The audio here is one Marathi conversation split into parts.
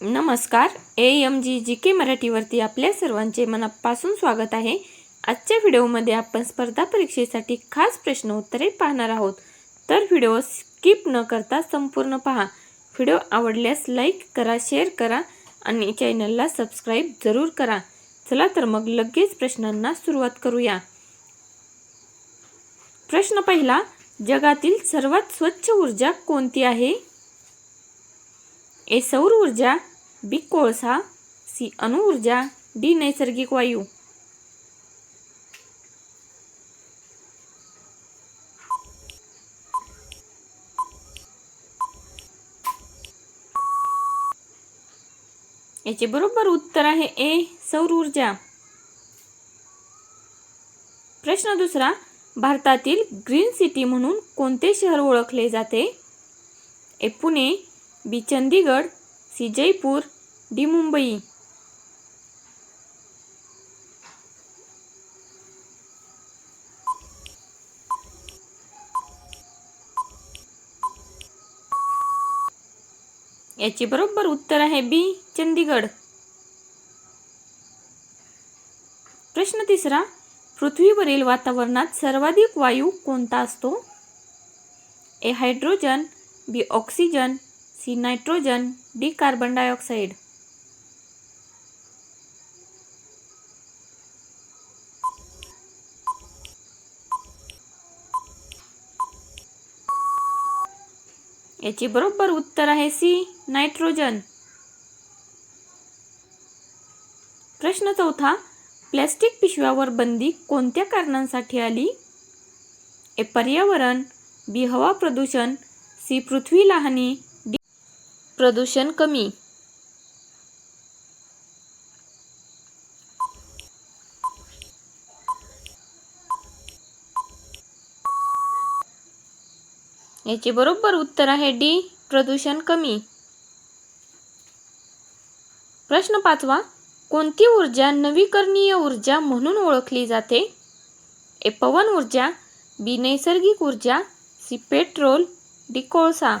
नमस्कार. ए एम जी जी के मराठीवरती आपल्या सर्वांचे मनापासून स्वागत आहे. आजच्या व्हिडिओमध्ये आपण स्पर्धा परीक्षेसाठी खास प्रश्न उत्तरे पाहणार आहोत. तर व्हिडिओ स्किप न करता संपूर्ण पहा. व्हिडिओ आवडल्यास लाईक करा शेअर करा आणि चॅनलला सबस्क्राईब जरूर करा. चला तर मग लगेच प्रश्नांना सुरुवात करूया. प्रश्न पहिला जगातील सर्वात स्वच्छ ऊर्जा कोणती आहे? ए सौर ऊर्जा बी कोळसा सी अणुऊर्जा डी नैसर्गिक वायू. याचे बरोबर उत्तर आहे ए सौर ऊर्जा. प्रश्न दुसरा भारतातील ग्रीन सिटी म्हणून कोणते शहर ओळखले जाते? A Pune B Chandigarh C Jaipur D Mumbai. याचे बरोबर उत्तर आहे बी चंदीगड. प्रश्न तिसरा पृथ्वीवरील वातावरणात सर्वाधिक वायू कोणता असतो? A hydrogen B oxygen C nitrogen D carbon dioxide याचे बरोबर उत्तर आहे सी नायट्रोजन. प्रश्न चौथा प्लॅस्टिक पिशव्यावर बंदी कोणत्या कारणांसाठी आली? ए पर्यावरण बी हवा प्रदूषण सी पृथ्वी लहानी प्रदूषण कमी. याचे बरोबर उत्तर आहे डी प्रदूषण कमी. प्रश्न पाचवा कोणती ऊर्जा नवीकरणीय ऊर्जा म्हणून ओळखली जाते? ए पवन ऊर्जा बी नैसर्गिक ऊर्जा सी पेट्रोल डी कोळसा.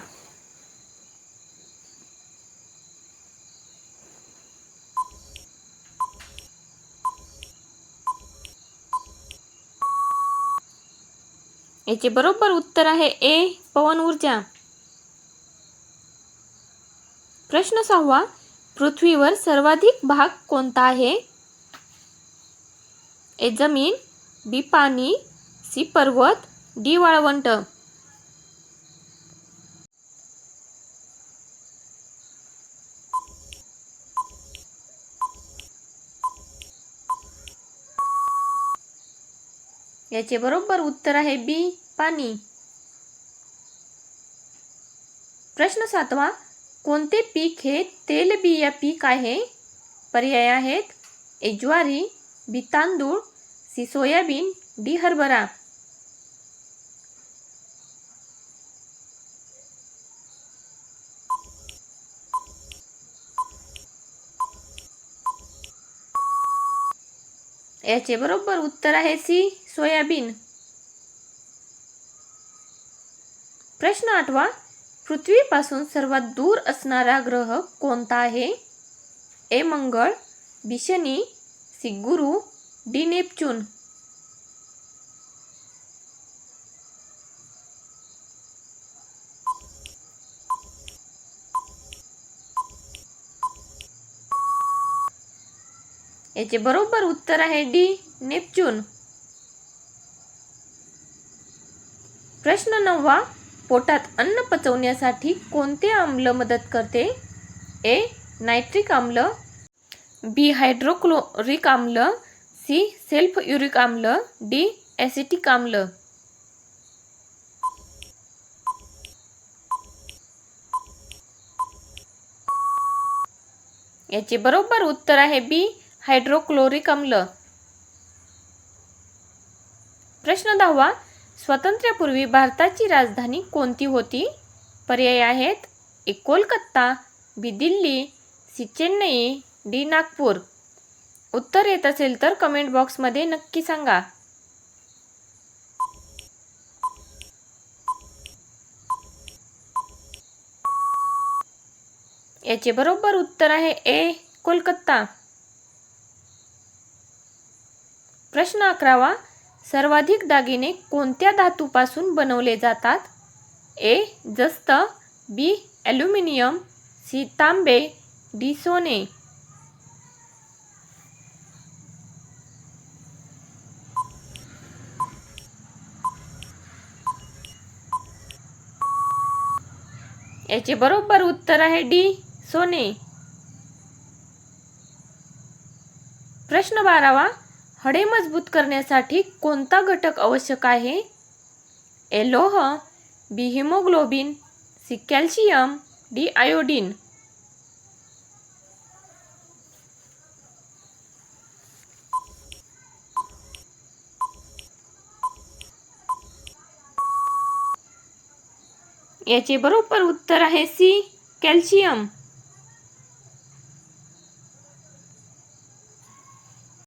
याचे बरोबर उत्तर आहे ए पवन ऊर्जा. प्रश्न सहावा पृथ्वीवर सर्वाधिक भाग कोणता आहे? ए जमीन बी पाणी सी पर्वत डी वाळवंट. याचे बरोबर उत्तर आहे बी पाणी. प्रश्न सातवा कोणते पीक हे तेलबिया पीक आहे? पर्याय आहेत ए ज्वारी बी तांदूळ सी सोयाबीन डी हरभरा. याचे बरोबर उत्तर आहे सी सोयाबीन. प्रश्न आठवा पृथ्वीपासून सर्वात दूर असणारा ग्रह कोणता आहे? ए मंगळ बी शनी सी गुरु डी नेपच्यून. याचे बरोबर उत्तर आहे डी नेपच्यून. प्रश्न नववा पोटात अन्न पचवण्यासाठी कोणते आम्ल मदत करते? ए नायट्रिक आम्ल बी हायड्रोक्लोरिक आम्ल सी सेल्फ युरिक आम्ल डी ॲसिटिक आम्ल. याचे बरोबर उत्तर आहे बी हायड्रोक्लोरिक आम्ल प्रश्न दहावा. स्वातंत्र्यापूर्वी भारताची राजधानी कोणती होती? पर्याय आहेत A Kolkata B Delhi C Chennai D Nagpur. उत्तर येत असेल तर कमेंट बॉक्समध्ये नक्की सांगा. याचे बरोबर उत्तर आहे ए कोलकाता. प्रश्न अकरावा सर्वाधिक दागिने कोणत्या धातूपासून बनवले जातात? ए जस्त बी ॲल्युमिनियम सी तांबे डी सोने. याचे बरोबर उत्तर आहे डी सोने. प्रश्न बारावा हडे मजबूत करण्यासाठी कोणता घटक आवश्यक आहे? ए लोह B haemoglobin C calcium D iodine. याचे बरोबर उत्तर आहे सी कॅल्शियम.